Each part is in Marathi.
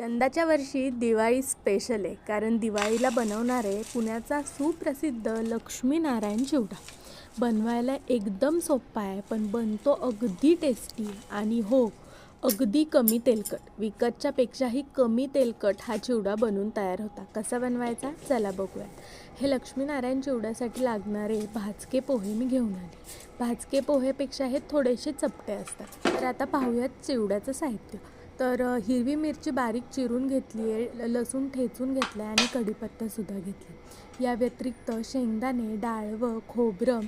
यंदाच्या वर्षी दिवाळी स्पेशल आहे. कारण दिवाळीला बनवणारे पुण्याचा सुप्रसिद्ध लक्ष्मीनारायण चिवडा. बनवायला एकदम सोपा आहे पण बनतो अगदी टेस्टी आणि हो अगदी कमी तेलकट. विकतच्यापेक्षाही कमी तेलकट हा चिवडा बनून तयार होता. कसा बनवायचा? चला बघूयात. हे लक्ष्मीनारायण चिवड्यासाठी लागणारे भाजके पोहे मी घेऊन आले. भाजके पोहेपेक्षा हे थोडेसे चपटे असतात. तर आता पाहूयात चिवड्याचं साहित्य. तर हिरवी मिरची बारीक चिरून घेतली आहे लसूण ठेचून घेतला आहे आणि कढीपत्तासुद्धा घेतला या व्यतिरिक्त शेंगदाणे डाळव खोबरं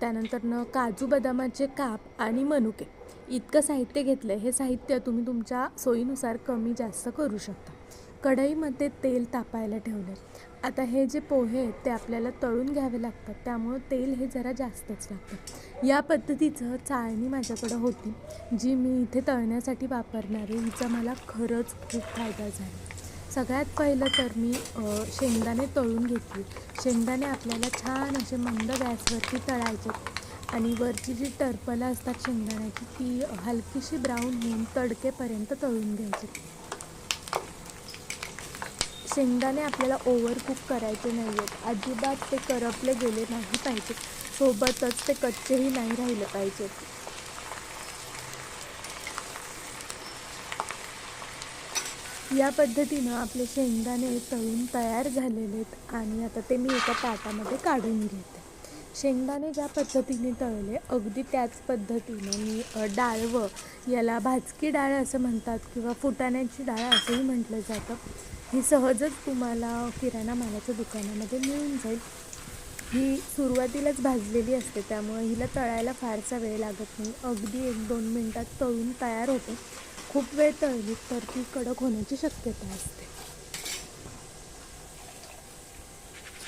त्यानंतरनं काजू बदामाचे काप आणि मनुके. इतकं साहित्य घेतलं आहे हे साहित्य तुम्ही तुमच्या सोयीनुसार कमी जास्त करू शकता. कढईमध्ये तेल तापायला ठेवलं आता हे जे पोहे आहेत ते आपल्याला तळून घ्यावे लागतात. त्यामुळं तेल हे जरा जास्तच लागतं. या पद्धतीचं चाळणी माझ्याकडं होती जी मी इथे तळण्यासाठी वापरणार आहे. हिचा मला खरंच खूप फायदा झाला. सगळ्यात पहिलं तर मी शेंगदाणे तळून घेतली. शेंगदाणे आपल्याला छान असे मंद गॅसवरती तळायचे. आणि वरची जी टरपलं असतात शेंगदाण्याची ती हलकीशी ब्राऊन होऊन तडकेपर्यंत तळून घ्यायची. शेंगदाणे आपल्याला ओव्हर कुक करायचे नाही आहेत अजिबात ते करपले गेले नाही पाहिजेत. सोबतच ते कच्चेही नाही राहिले पाहिजेत. या पद्धतीनं आपले शेंगदाणे तळून तयार झालेले आहेत आणि आता ते मी एका ताटामध्ये काढून घेते. शेंगदाणे ज्या पद्धतीने तळले अगदी त्याच पद्धतीनं मी डाळवं याला भाजकी डाळ असं म्हणतात किंवा फुटाण्याची डाळ असंही म्हटलं जातं. ही सहजच तुम्हाला किराणा मालाच्या दुकानामध्ये मिळून जाईल. ही सुरुवातीलाच भाजलेली असते त्यामुळे हिला तळायला फारसा वेळ लागत नाही. अगदी एक दोन मिनटात तळून तयार होते. खूप वेळ तळली तर ती कडक होण्याची शक्यता असते.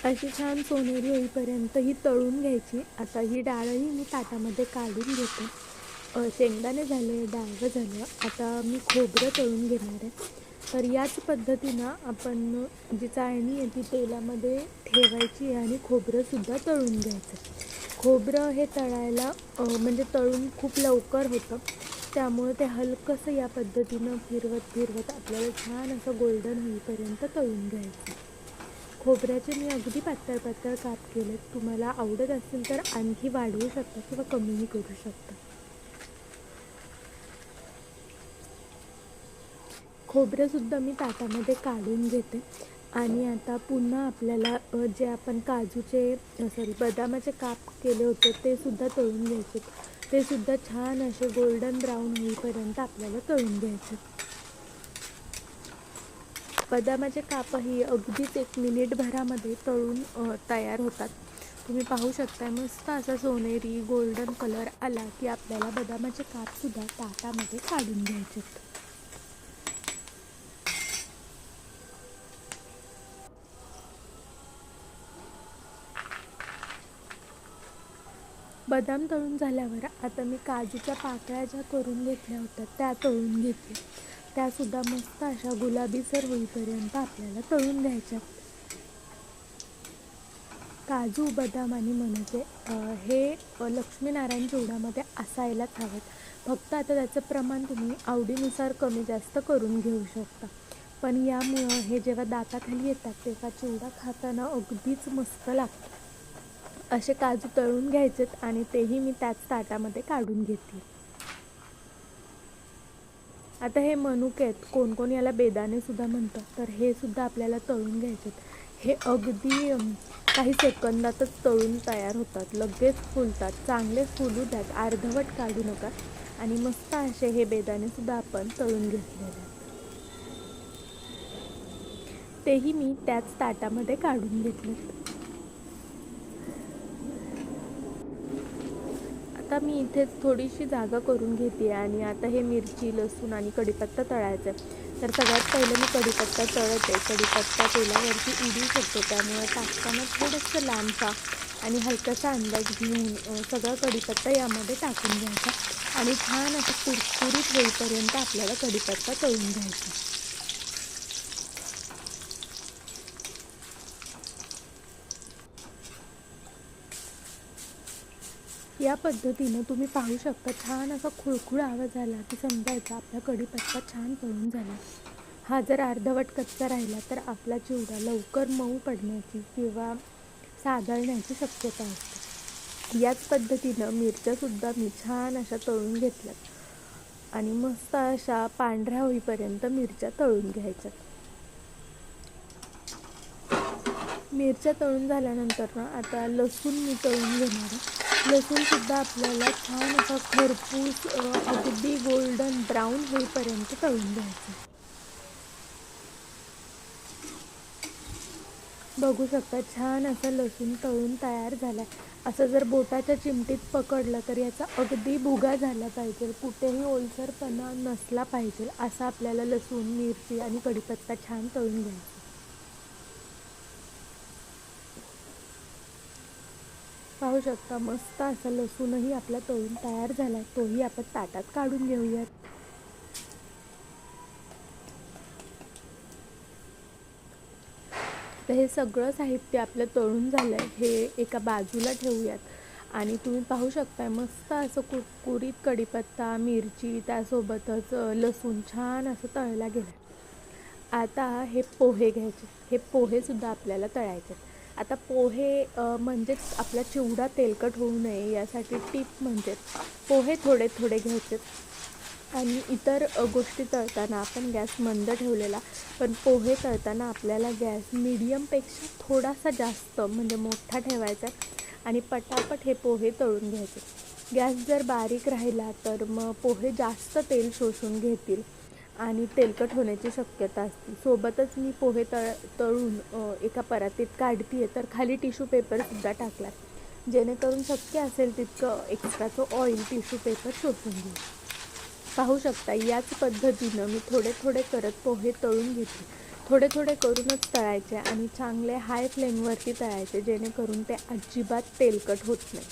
अशी छान सोनेरी होईपर्यंत ही तळून घ्यायची. आता ही डाळही मी ताटामध्ये काढून घेते. शेंगदाणे झाले डाळ झालं. आता मी खोबरं तळून घेणार आहे. तर याच पद्धतीनं आपण जी चाळणी आहे ती तेलामध्ये ठेवायची आहे आणि खोबरंसुद्धा तळून घ्यायचं. खोबरं हे तळायला म्हणजे तळून खूप लवकर होतं. त्यामुळे ते हलकंसं या पद्धतीनं फिरवत फिरवत आपल्याला छान असं गोल्डन होईपर्यंत तळून घ्यायचं. खोबऱ्याचे मी अगदी पातळ पातळ काप केले तुम्हाला आवडत असेल तर आणखी वाढवू शकता किंवा कमीही करू शकता. खोबरंसुद्धा मी ताटामध्ये काढून घेते. आणि आता पुन्हा आपल्याला जे आपण काजूचे सॉरी बदामाचे काप केले होते ते सुद्धा तळून घ्यायचे. ते सुद्धा छान असे गोल्डन ब्राऊन होईपर्यंत आपल्याला तळून घ्यायचे. बदामाचे कापही अगदीच एक मिनिटभरामध्ये तळून तयार होतात. तुम्ही पाहू शकता मस्त असा सोनेरी गोल्डन कलर आला की आपल्याला बदामाचे कापसुद्धा ताटामध्ये काढून घ्यायचे. बदाम तळून झाल्यावर आता मी काजूच्या पाकळ्या ज्या करून घेतल्या होत्या त्या तळून घेतल्या त्यासुद्धा मस्त अशा गुलाबीसर होईपर्यंत आपल्याला तळून घ्यायच्या. काजू बदाम आणि मनुके हे लक्ष्मीनारायण चिवड्यामध्ये असायलाच हवेत. फक्त आता त्याचं प्रमाण तुम्ही आवडीनुसार कमी जास्त करून घेऊ शकता. पण यामुळं हे जेव्हा दाताखाली येतात तेव्हा चिवडा खाताना अगदीच मस्त लागतं. असे काजू तळून घ्यायचेत आणि तेही मी त्याच ताटामध्ये काढून घेतले आता हे मनुके आहेत. कोण कोण याला बेदाणे सुद्धा म्हणतात. तर हे सुद्धा आपल्याला तळून घ्यायचेत. हे अगदी काही सेकंदातच तळून तयार होतात. लगेच फुलतात. चांगले फुलू द्यात. अर्धवट काढू नका. आणि मस्त असे हे बेदाणे सुद्धा आपण तळून घेतलेले आहेत. तेही मी त्याच ताटामध्ये काढून घेतले आता मी इथे थोडीशी जागा करून घेते आणि आता हे मिरची लसूण आणि कढीपत्ता तळायचं आहे तर सगळ्यात पहिलं मी कढीपत्ता तळते. कढीपत्ता तेलावरती उडू शकतो. त्यामुळे टाकताना थोडंसं लांबचा आणि हलकासा अंदाज घेऊन सगळा कढीपत्ता यामध्ये टाकून घ्यायचा आणि छान असं कुरकुरीत होईपर्यंत आपल्याला कढीपत्ता तळून घ्यायचा. या पद्धतीनं तुम्ही पाहू शकता छान असा खुळखुळ आवाज आला की समजायचा आपला कढीपत्ता छान तळून झाला. हा जर अर्धवट कच्चा राहिला तर आपला चिवडा लवकर मऊ पडण्याची किंवा सादळण्याची शक्यता असते. याच पद्धतीनं मिरच्यासुद्धा मी छान अशा तळून घेतल्यात आणि मस्त अशा पांढऱ्या होईपर्यंत मिरच्या तळून घ्यायच्यात मिरच्या तळून झाल्यानंतर ना आता लसूण मी तळून घेणार आहे. लसूणसुद्धा आपल्याला छान असा खरपूस अगदी गोल्डन ब्राऊन होईपर्यंत तळून घ्यायचं. बघू शकता छान असं लसूण तळून तयार झाला असं जर बोटाच्या चिमटीत पकडलं तर याचा अगदी भुगा झाला पाहिजे. कुठेही ओलसरपणा नसला पाहिजे. असा आपल्याला लसूण मिरची आणि कढीपत्ता छान तळून घ्यायचा. पाहू शकता. मस्त असा लसूणही आपला तळून तयार झाला तोही आपण ताटात काढून घेऊयात. तर हे सगळं साहित्य आपलं तळून झालं आहे हे एका बाजूला ठेवूयात. आणि तुम्ही पाहू शकताय मस्त असं कुरकुरीत कढीपत्ता मिरची त्यासोबतच लसूण छान असं तळला गेला आता हे पोहे घ्यायचे. हे पोहेसुद्धा आपल्याला तळायचे आता पोहे म्हणजेच आपला चिवडा तेलकट होऊ नये यासाठी टीप म्हणजे पोहे थोडे थोडे घ्यायचे. आणि इतर गोष्टी तळताना आपण गॅस मंद ठेवलेला पण पोहे तळताना आपल्याला गॅस मीडियमपेक्षा थोडासा जास्त म्हणजे मोठा ठेवायचा आणि पटापट हे पोहे तळून घ्यायचे. गॅस जर बारीक राहिला तर मग पोहे जास्त तेल शोषून घेतील. आणि तेलकट होण्याची शक्यता असते. सोबतच मी पोहे तळ तळून एका परातीत काढते तर खाली टिश्यू पेपरसुद्धा टाकला जेणेकरून शक्य असेल तितकं एक्स्ट्राचं ऑइल टिश्यू पेपर शोषून घेईल पाहू शकता याच पद्धतीनं मी थोडे थोडे करत पोहे तळून घेते. थोडे थोडे करूनच तळायचे आणि चांगले हाय फ्लेमवरती तळायचे जेणेकरून ते अजिबात तेलकट होत नाही.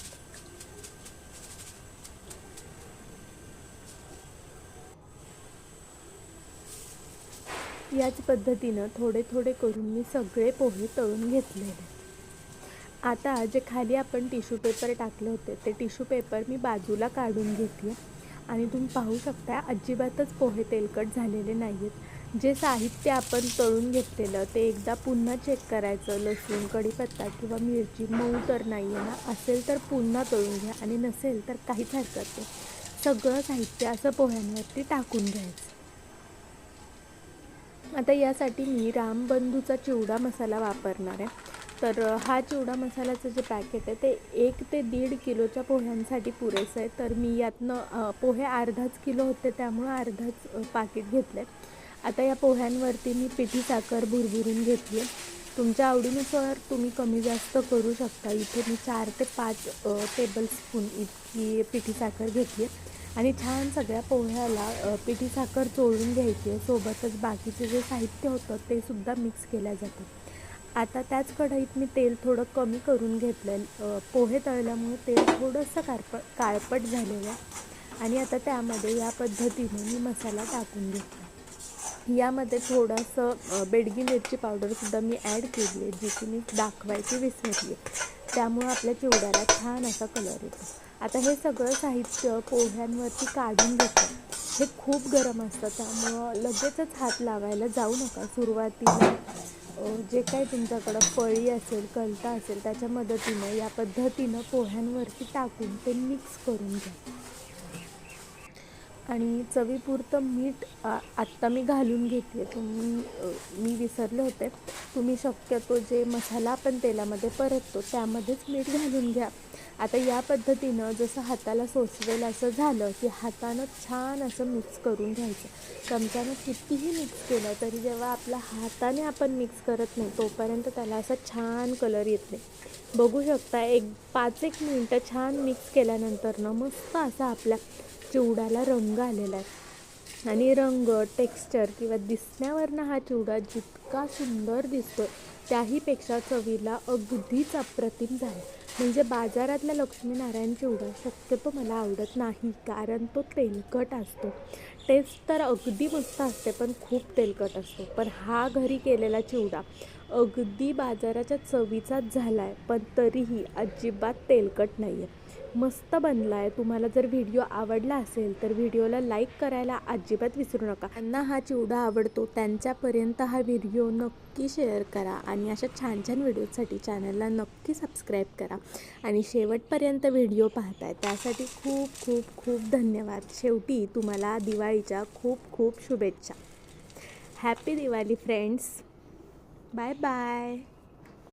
याच पद्धतीनं थोडे थोडे करून मी सगळे पोहे तळून घेतलेले. आता जे खाली आपण टिश्यू पेपर टाकले होते ते टिश्यू पेपर मी बाजूला काढून घेतले आणि तुम्ही पाहू शकता अजिबातच पोहे तेलकट झालेले नाही आहेत जे साहित्य आपण तळून घेतलेलं ते एकदा पुन्हा चेक करायचं लसूण कढीपत्ता किंवा मिरची मऊ तर नाही आहे ना? असेल तर पुन्हा तळून घ्या. आणि नसेल तर काहीच हरकत नाही. सगळं साहित्य असं पोह्यांवरती टाकून घ्यायचं. आता यासाठी मी रामबंधूचा चिवडा मसाला वापरणार आहे. तर हा चिवडा मसाल्याचं जे पॅकेट आहे ते एक ते दीड किलोच्या पोह्यांसाठी पुरेसं आहे. तर मी यातनं पोहे अर्धाच किलो होते त्यामुळं अर्धाच पाकिट घेतलं आहे आता या पोह्यांवरती मी पिठी साखर भुरभुरून घेतली आहे. तुमच्या आवडीनुसार तुम्ही कमी जास्त करू शकता. इथे मी चार ते पाच टेबलस्पून इतकी पिठी साखर घेतली आहे. आणि छान सगळ्या पोह्याला पिठी साखर चोळून घ्यायची आहे. सोबतच बाकीचे जे साहित्य होतं ते सुद्धा मिक्स केल्या जातं. आता त्याच कढईत मी तेल थोडं कमी करून घेतलं आहे पोहे तळल्यामुळे तेल थोडंसं कारप काळपट झालेलं आहे. आणि आता त्यामध्ये या पद्धतीने मी मसाला टाकून घेतला. यामध्ये थोडंसं बेडगी मिरची पावडरसुद्धा मी ॲड केली आहे जी की मी दाखवायची विसरली आहे. त्यामुळं आपल्या चिवड्याला छान असा कलर येतो. आता हे सगळं साहित्य पोह्यांवरती काढून घेतं. हे खूप गरम असतं त्यामुळं लगेचच हात लावायला जाऊ नका सुरुवातीला. जे काही तुमच्याकडं फळी असेल कलता असेल त्याच्या मदतीनं या पद्धतीनं पोह्यांवरती टाकून ते मिक्स करून घ्या. आणि चवीपुरतं मीठ आत्ता मी घालून घेते. तुम्ही मी विसरले होते. तुम्ही शक्यतो जे मसाला आपण तेलामध्ये परततो त्यामध्येच मीठ घालून घ्या. आता या पद्धतीनं जसं हाताला सोसवेल असं झालं की हातानं छान असं मिक्स करून घ्यायचं. चमच्यानं कितीही मिक्स केलं तरी जेव्हा आपल्या हाताने आपण मिक्स करत नाही तोपर्यंत त्याला असा छान कलर येत नाही. बघू शकता एक पाच एक मिनटं छान मिक्स केल्यानंतर ना मस्त असा आपल्या चिवड्याला रंग आलेला आहे. आणि रंग टेक्स्चर किंवा दिसण्यावरनं हा चिवडा जितका सुंदर दिसतो त्याहीपेक्षा चवीला अगदीच अप्रतिम झाला. म्हणजे बाजारातला लक्ष्मीनारायण चिवडा शक्यतो मला आवडत नाही कारण तो तेलकट असतो. टेस्ट तर अगदी मस्त असते पण खूप तेलकट असतो. पण हा घरी केलेला चिवडा अगदी बाजाराच्या चवीचाच झाला आहे पण तरीही अजिबात तेलकट नाही आहे मस्त बनला आहे तुम्हाला जर व्हिडिओ आवडला असेल तर व्हिडिओला लाईक करायला अजिबात विसरू नका. त्यांना हा चिवडा आवडतो. त्यांच्यापर्यंत हा व्हिडिओ नक्की शेअर करा आणि अशा छान छान व्हिडिओसाठी चॅनलला नक्की सबस्क्राईब करा. आणि शेवटपर्यंत व्हिडिओ पाहताय. त्यासाठी खूप खूप खूप धन्यवाद. शेवटी तुम्हाला दिवाळीच्या खूप खूप शुभेच्छा. Happy Diwali friends bye bye